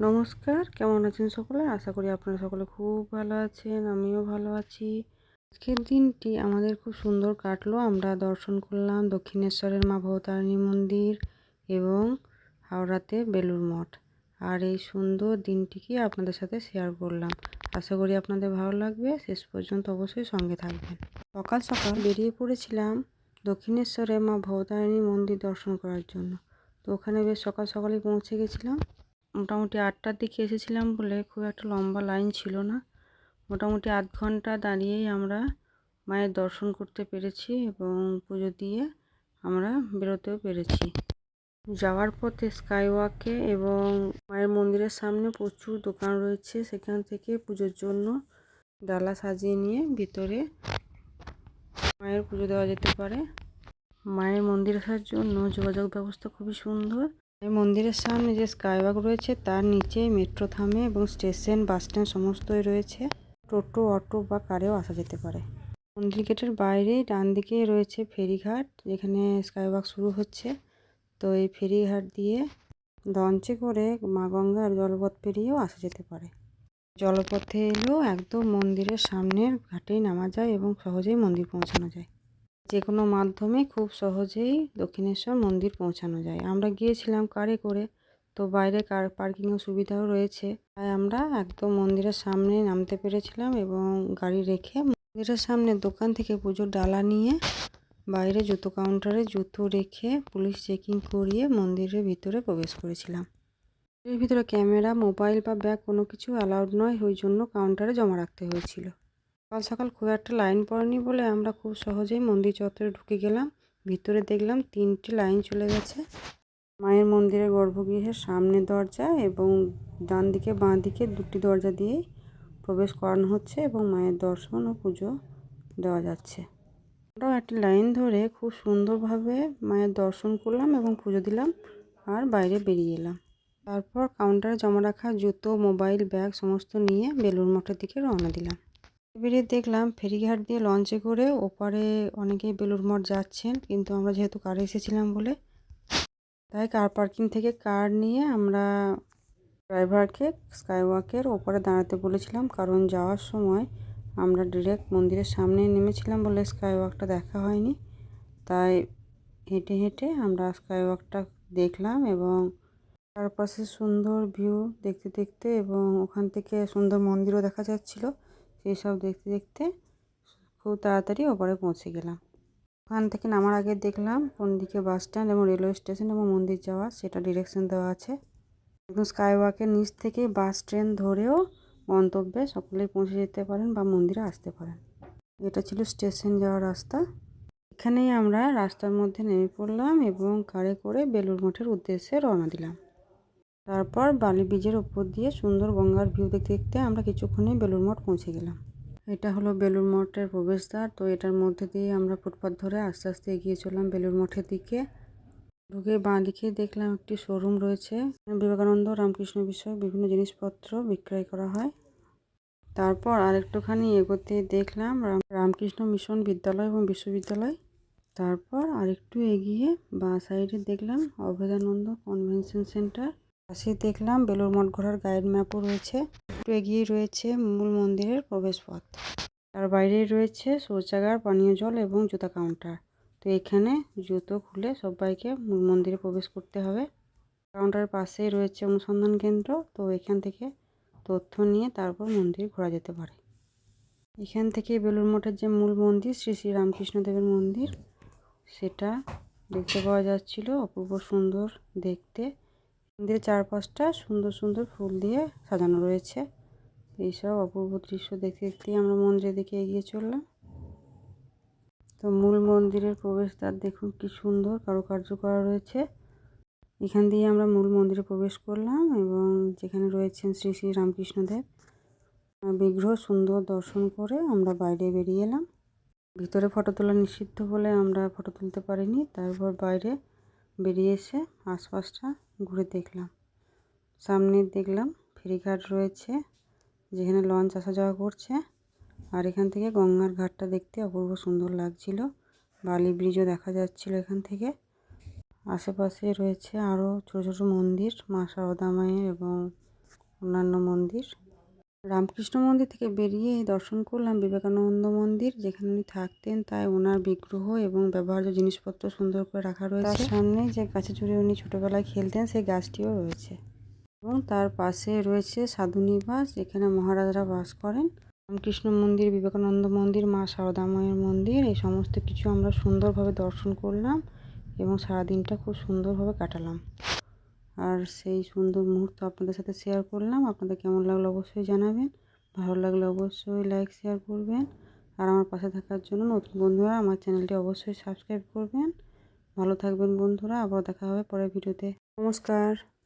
নমস্কার, কেমন আছেন সকলে? আশা করি আপনারা সকলে খুব ভালো আছেন, আমিও ভালো আছি। আজকের দিনটি আমাদের খুব সুন্দর কাটলো। আমরা দর্শন করলাম দক্ষিণেশ্বরের মা ভবতারিণী মন্দির এবং হাওড়াতে বেলুর মঠ। আর এই সুন্দর দিনটিকে আপনাদের সাথে শেয়ার করলাম। আশা করি আপনাদের ভালো লাগবে। শেষ পর্যন্ত অবশ্যই সঙ্গে থাকবেন। সকাল সকাল বেরিয়ে পড়েছিলাম দক্ষিণেশ্বরে মা ভবতারিণী মন্দির দর্শন করার জন্য। তো ওখানে বেশ সকাল সকালে পৌঁছে গেছিলাম। মোটামুটি আটটার দিকে এসেছিলাম বলে খুব একটা লম্বা লাইন ছিল না। মোটামুটি আধ ঘণ্টা দাঁড়িয়েই আমরা মায়ের দর্শন করতে পেরেছি এবং পুজো দিয়ে আমরা বেরোতেও পেরেছি। যাওয়ার পথে স্কাইওয়াকে এবং মায়ের মন্দিরের সামনে প্রচুর দোকান রয়েছে। সেখান থেকে পুজোর জন্য ডালা সাজিয়ে নিয়ে ভিতরে মায়ের পুজো দেওয়া যেতে পারে। মায়ের মন্দির আসার জন্য যোগাযোগ ব্যবস্থা খুবই সুন্দর। মন্দিরের সামনে যে স্কাইওয়াক রয়েছে, তার নিচে মেট্রো থামে এবং স্টেশন, বাস স্ট্যান্ড সমস্তই রয়েছে। টোটো, অটো বা কারেও আসা যেতে পারে। মন্দির গেটের বাইরে ডান দিকে রয়েছে ফেরিঘাট, যেখানে স্কাইওয়াক শুরু হচ্ছে। তো এই ফেরিঘাট দিয়ে লঞ্চে করে মা গঙ্গার জলপথ পেরিয়েও আসা যেতে পারে। জলপথে এলেও একদম মন্দিরের সামনের ঘাটেই নামা যায় এবং সহজেই মন্দির পৌঁছানো যায়। যে কোনো মাধ্যমে খুব সহজেই দক্ষিণেশ্বর মন্দির পৌঁছানো যায়। আমরা গিয়েছিলাম কারে করে, তো বাইরে কার, পার্কিংয়ের সুবিধাও রয়েছে। তাই আমরা একদম মন্দিরের সামনে নামতে পেরেছিলাম এবং গাড়ি রেখে মন্দিরের সামনে দোকান থেকে পুজোর ডালা নিয়ে বাইরে জুতো কাউন্টারে জুতো রেখে পুলিশ চেকিং করিয়ে মন্দিরের ভিতরে প্রবেশ করেছিলাম। এর ভিতরে ক্যামেরা, মোবাইল বা ব্যাগ কোনো কিছু অ্যালাউড নয়, ওই জন্য কাউন্টারে জমা রাখতে হয়েছিল। সকাল সকাল খুব একটা লাইন পড়েনি বলে আমরা খুব সহজেই মন্দির চত্বরে ঢুকে গেলাম। ভিতরে দেখলাম তিনটি লাইন চলে গেছে। মায়ের মন্দিরের গর্ভগৃহের সামনে দরজা এবং ডান দিকে বাঁ দিকে দুটি দরজা দিয়েই প্রবেশ করানো হচ্ছে এবং মায়ের দর্শন ও পুজো দেওয়া যাচ্ছে। আমরাও একটি লাইন ধরে খুব সুন্দরভাবে মায়ের দর্শন করলাম এবং পুজো দিলাম আর বাইরে বেরিয়ে এলাম। তারপর কাউন্টারে জমা রাখা জুতো মোবাইল ব্যাগ সমস্ত নিয়ে বেলুর মঠের দিকে রওনা দিলাম। বেরিয়ে দেখলাম ফেরিঘাট দিয়ে লঞ্চে করে ওপারে অনেকেই বেলুর মঠ যাচ্ছেন, কিন্তু আমরা যেহেতু কারে এসেছিলাম বলে। তাই কার পার্কিং থেকে কার নিয়ে আমরা ড্রাইভারকে স্কাইওয়াকের ওপরে দাঁড়াতে বলেছিলাম, কারণ যাওয়ার সময় আমরা ডিরেক্ট মন্দিরের সামনে নেমেছিলাম বলে স্কাইওয়াকটা দেখা হয়নি। তাই হেঁটে হেঁটে আমরা স্কাইওয়াকটা দেখলাম এবং চারপাশে সুন্দর ভিউ দেখতে দেখতে এবং ওখান থেকে সুন্দর মন্দিরও দেখা যাচ্ছিল। সেই সব দেখতে দেখতে খুব তাড়াতাড়ি ওপরে পৌঁছে গেলাম। ওখান থেকে নামার আগে দেখলাম কোন দিকে বাস স্ট্যান্ড এবং রেলওয়ে স্টেশন এবং মন্দির যাওয়া, সেটা ডিরেকশন দেওয়া আছে। একদম স্কাইওয়াকের নিচ থেকে বাস ট্রেন ধরেও গন্তব্যে সকলেই পৌঁছে যেতে পারেন বা মন্দিরে আসতে পারেন। এটা ছিল স্টেশন যাওয়ার রাস্তা। এখানেই আমরা রাস্তার মধ্যে নেমে পড়লাম এবং কারে করে বেলুর মঠের উদ্দেশ্যে রওনা দিলাম। তারপর বালি ব্রিজের উপর দিয়ে সুন্দর গঙ্গার ভিউ দেখতে দেখতে আমরা কিছুক্ষণেই বেলুর মঠ পৌঁছে গেলাম। এটা হলো বেলুর মঠের প্রবেশদ্বার। তো এটার মধ্যে দিয়ে আমরা ফুটপাথ ধরে আস্তে আস্তে এগিয়ে চললাম বেলুর মঠের দিকে। ঢুকে বাঁ দিকে দেখলাম একটি শোরুম রয়েছে। বিবেকানন্দ রামকৃষ্ণ বিষয়ক বিভিন্ন জিনিসপত্র বিক্রয় করা হয়। তারপর আরেকটুখানি এগোতে দেখলাম রামকৃষ্ণ মিশন বিদ্যালয় এবং বিশ্ববিদ্যালয়। তারপর আরেকটু এগিয়ে বাঁ সাইডে দেখলাম অভেদানন্দ কনভেনশন সেন্টার পাশে দেখলাম বেলুর মঠ ঘোরার গাইড ম্যাপও রয়েছে। একটু এগিয়ে রয়েছে মূল মন্দিরের প্রবেশপথ। তার বাইরেই রয়েছে শৌচাগার, পানীয় জল এবং জুতা কাউন্টার তো এখানে জুতো খুলে সবাইকে মূল মন্দিরে প্রবেশ করতে হবে। কাউন্টারের পাশেই রয়েছে অনুসন্ধান কেন্দ্র। তো এখান থেকে তথ্য নিয়ে তারপর মন্দির ঘোরা যেতে পারে। এখান থেকে বেলুর মঠের যে মূল মন্দির, শ্রী শ্রী রামকৃষ্ণদেবের মন্দির, সেটা দেখতে পাওয়া যাচ্ছিল। অপূর্ব সুন্দর দেখতে। মন্দিরের চারপাশটা সুন্দর সুন্দর ফুল দিয়ে সাজানো রয়েছে। এইসব অপূর্ব দৃশ্য দেখতে দেখতেই আমরা মন্দিরের দিকে এগিয়ে চললাম। তো মূল মন্দিরের প্রবেশদ্বার দেখুন কি সুন্দর কারুকার্য করা রয়েছে। এখান দিয়ে আমরা মূল মন্দিরে প্রবেশ করলাম এবং যেখানে রয়েছেন শ্রী শ্রী রামকৃষ্ণদেব বিগ্রহ সুন্দর দর্শন করে আমরা বাইরে বেরিয়ে এলাম। ভিতরে ফটো তোলা নিষিদ্ধ বলে আমরা ফটো তুলতে পারিনি, তারপর বাইরে বেরিয়ে এসে আশপাশটা ঘুরে দেখলাম। সামনে দেখলাম ফেরিঘাট রয়েছে, যেখানে লঞ্চ আসা যাওয়া করছে। আর এখান থেকে গঙ্গার ঘাটটা দেখতে অপূর্ব সুন্দর লাগছিল। বালি ব্রিজও দেখা যাচ্ছিল এখান থেকে। আশেপাশে রয়েছে আরও ছোটো ছোটো মন্দির, মা সারদা মায়ের এবং অন্যান্য মন্দির। রামকৃষ্ণ মন্দির থেকে বেরিয়ে দর্শন করলাম বিবেকানন্দ মন্দির যেখানে উনি থাকতেন। তাই ওনার বিগ্রহ এবং ব্যবহার্য জিনিসপত্র সুন্দর করে রাখা রয়েছে। তার সামনে যে গাছে চড়ে উনি ছোটোবেলায় খেলতেন সেই গাছটিও রয়েছে। এবং তার পাশে রয়েছে সাধু নিবাস যেখানে মহারাজরা বাস করেন। রামকৃষ্ণ মন্দির বিবেকানন্দ মন্দির মা সারদা মায়ের মন্দির এই সমস্ত কিছু আমরা সুন্দরভাবে দর্শন করলাম এবং সারাদিনটা খুব সুন্দরভাবে কাটালাম। আর সেই সুন্দর মুহূর্ত আপনাদের সাথে শেয়ার করলাম। আপনাদের কেমন লাগল অবশ্যই জানাবেন। ভালো লাগলে অবশ্যই লাইক শেয়ার করবেন। আর আমার পাশে থাকার জন্য নতুন বন্ধুরা আমার চ্যানেলটি অবশ্যই সাবস্ক্রাইব করবেন। ভালো থাকবেন বন্ধুরা, আবার দেখা হবে পরের ভিডিওতে নমস্কার।